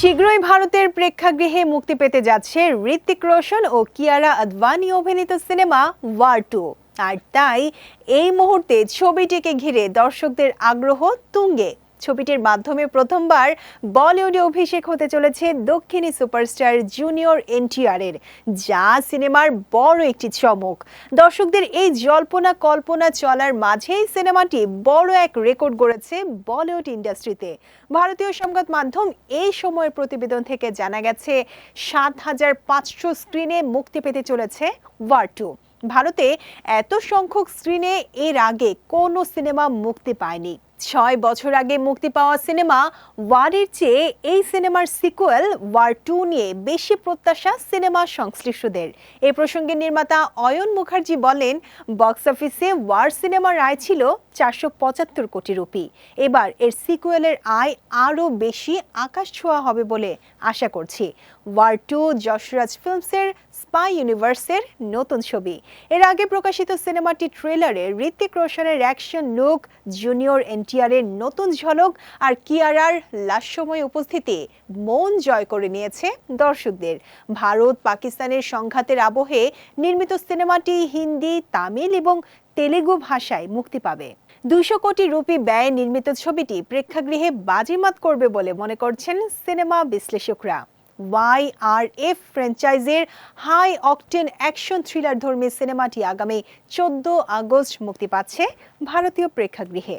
শীঘ্রই ভারতের প্রেক্ষাগৃহে মুক্তি পেতে যাচ্ছে ঋত্বিক রোশন ও কিয়ারা আদভানি অভিনীত সিনেমা ওয়ার টু আর তাই এই মুহূর্তে ছবিটিকে ঘিরে দর্শকদের আগ্রহ তুঙ্গে। ছবিটির মাধ্যমে প্রথমবার বলিউডে অভিষেক হতে চলেছে দক্ষিণী সুপারস্টার জুনিয়র এনটিআর এর যা সিনেমার বড় একটি চমক। দর্শকদের এই জল্পনা কল্পনা চলার মাঝেই সিনেমাটি বড় এক রেকর্ড গড়েছে বলিউড ইন্ডাস্ট্রিতে। ভারতীয় সংবাদ মাধ্যম এই সময়ের প্রতিবেদন থেকে জানা গেছে, সাত হাজার পাঁচশো স্ক্রিনে মুক্তি পেতে চলেছে ওয়ার টু। ভারতে এত সংখ্যক স্ক্রিনে এর আগে কোনো সিনেমা মুক্তি পায়নি। ছয় বছর আগে মুক্তি পাওয়া সিনেমা ওয়ারের চেয়ে এই সিনেমার সিকুয়েল ওয়ার টু নিয়ে বেশি প্রত্যাশা সিনেমা সংশ্লিষ্টদের। এ প্রসঙ্গে নির্মাতা অয়ন মুখার্জি বলেন, বক্স অফিসে ওয়ার সিনেমার আয় ছিল চারশো পঁচাত্তর কোটি রুপি। এবার এর সিকুয়েলের আয় আরও বেশি আকাশ ছোঁয়া হবে বলে আশা করছি। ওয়ার টু যশরাজ ফিল্মসের স্পাই ইউনিভার্সের নতুন ছবি। এর আগে প্রকাশিত সিনেমাটি ট্রেলারে ঋত্বিক রোশনের অ্যাকশন লুক, জুনিয়র এনটিআর এর নতুন ঝলক আর কিয়ারার লাস্যময় উপস্থিতি মন জয় করে নিয়েছে দর্শকদের। ভারত পাকিস্তানের সংঘাতের আবহে নির্মিত সিনেমাটি হিন্দি, তামিল এবং তেলেগু ভাষায় মুক্তি পাবে। দুশো কোটি রুপি ব্যয়ে নির্মিত ছবিটি প্রেক্ষাগৃহে বাজিমাত করবে বলে মনে করছেন সিনেমা বিশ্লেষকরা। ওয়াই আর এফ ফ্র্যাঞ্চাইজের হাই অকটেন অ্যাকশন থ্রিলার ধর্মী সিনেমাটি আগামী চোদ্দ আগস্ট মুক্তি পাচ্ছে ভারতীয় প্রেক্ষাগৃহে।